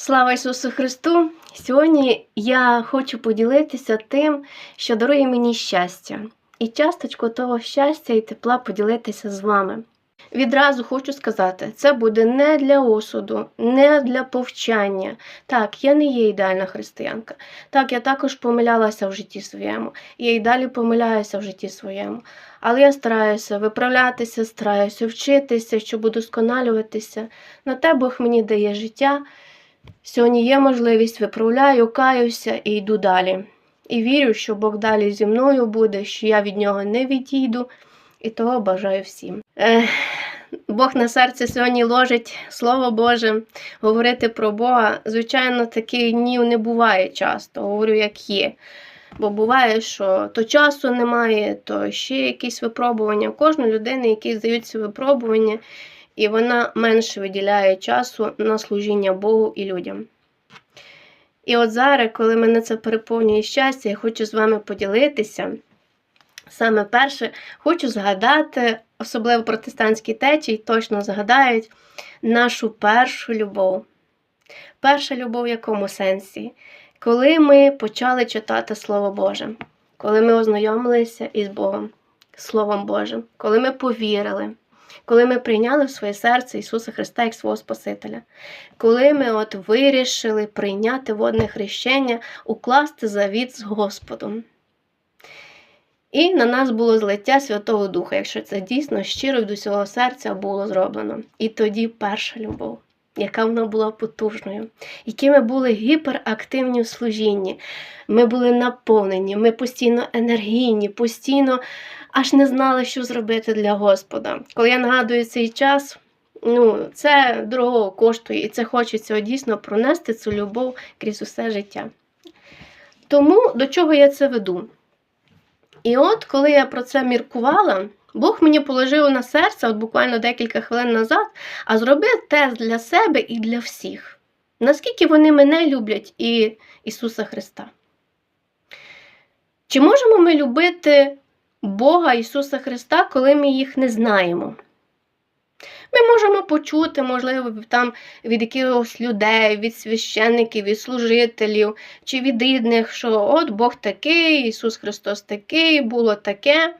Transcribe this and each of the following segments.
Слава Ісусу Христу! Сьогодні я хочу поділитися тим, що дарує мені щастя, і часточку того щастя і тепла поділитися з вами. Відразу хочу сказати, це буде не для осуду, не для повчання. Так, я не є ідеальна християнка. Так, я також помилялася в житті своєму. Я і далі помиляюся в житті своєму. Але я стараюся виправлятися, стараюся вчитися, щоб удосконалюватися. На те Бог мені дає життя. Сьогодні є можливість, виправляю, каюся і йду далі. І вірю, що Бог далі зі мною буде, що я від нього не відійду, і того бажаю всім. Ех, Бог на серце сьогодні ложить Слово Боже, говорити про Бога. Звичайно, таких днів не буває часто, говорю, як є. Бо буває, що то часу немає, то ще якісь випробування. У кожної людини якісь здаються випробування, і вона менше виділяє часу на служіння Богу і людям. І от зараз, коли мене це переповнює щастя, я хочу з вами поділитися. Саме перше, хочу згадати, особливо протестантські течії точно згадають нашу першу любов. Перша любов в якому сенсі? Коли ми почали читати Слово Боже, коли ми ознайомилися із Богом, Словом Божим, коли ми повірили, коли ми прийняли в своє серце Ісуса Христа як свого Спасителя, коли ми от вирішили прийняти водне хрещення, укласти завіт з Господом. І на нас було злиття Святого Духа, якщо це дійсно щиро від усього серця було зроблено. І тоді перша любов, яка вона була потужною, які ми були гіперактивні в служінні. Ми були наповнені, ми постійно енергійні, постійно аж не знали, що зробити для Господа. Коли я нагадую цей час, ну, це дорого коштує, і це хочеться дійсно пронести цю любов крізь усе життя. Тому до чого я це веду? І от, коли я про це міркувала, Бог мені положив на серце, от буквально декілька хвилин назад, а зробив тест для себе і для всіх. Наскільки вони мене люблять і Ісуса Христа? Чи можемо ми любити Бога Ісуса Христа, коли ми їх не знаємо? Ми можемо почути, можливо, там від якихось людей, від священників, від служителів чи від рідних, що от Бог такий, Ісус Христос такий, було таке.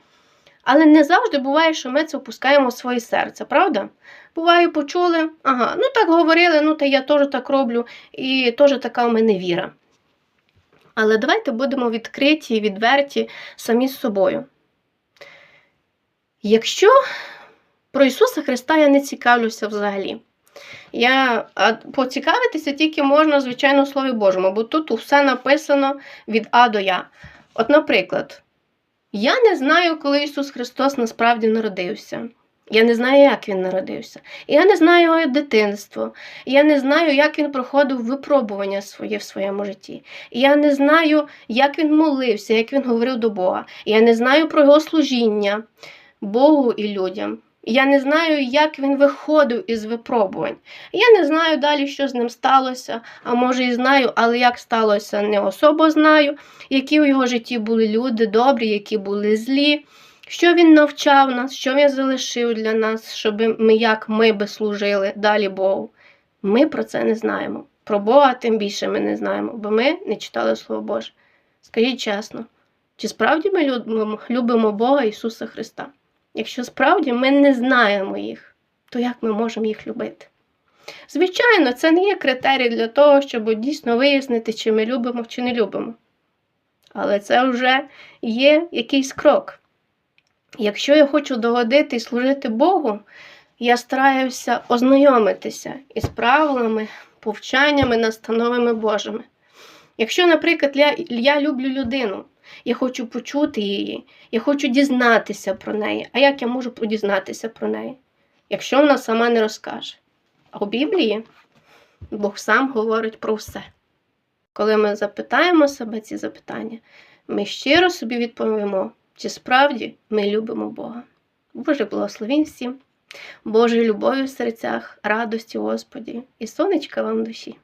Але не завжди буває, що ми це впускаємо в своє серце, правда? Буває, почули, ага, ну так говорили, ну та я теж так роблю, і теж така в мене віра. Але давайте будемо відкриті і відверті самі з собою. Якщо про Ісуса Христа я не цікавлюся взагалі. Я а поцікавитися тільки можна, звичайно, в Слові Божому, бо тут все написано від А до Я. От, наприклад, я не знаю, коли Ісус Христос насправді народився. Я не знаю, як Він народився. Я не знаю його дитинство. Я не знаю, як він проходив випробування своє в своєму житті. Я не знаю, як він молився, як він говорив до Бога. Я не знаю про його служіння Богу і людям. Я не знаю, як він виходив із випробувань. Я не знаю далі, що з ним сталося, а може і знаю, але як сталося, не особо знаю, які у його житті були люди добрі, які були злі, що він навчав нас, що він залишив для нас, щоб ми як ми би служили далі Богу. Ми про це не знаємо. Про Бога тим більше ми не знаємо, бо ми не читали Слово Боже. Скажіть чесно, чи справді ми любимо, Бога Ісуса Христа? Якщо справді ми не знаємо їх, то як ми можемо їх любити? Звичайно, це не є критерій для того, щоб дійсно вияснити, чи ми любимо, чи не любимо. Але це вже є якийсь крок. Якщо я хочу догодити і служити Богу, я стараюся ознайомитися із правилами, повчаннями, настановами Божими. Якщо, наприклад, я, я люблю людину, я хочу почути її, я хочу дізнатися про неї. А як я можу дізнатися про неї, якщо вона сама не розкаже? А у Біблії Бог сам говорить про все. Коли ми запитаємо себе ці запитання, ми щиро собі відповімо, чи справді ми любимо Бога. Боже благословінь всім, Божої любові в серцях, радості Господі і сонечка вам душі.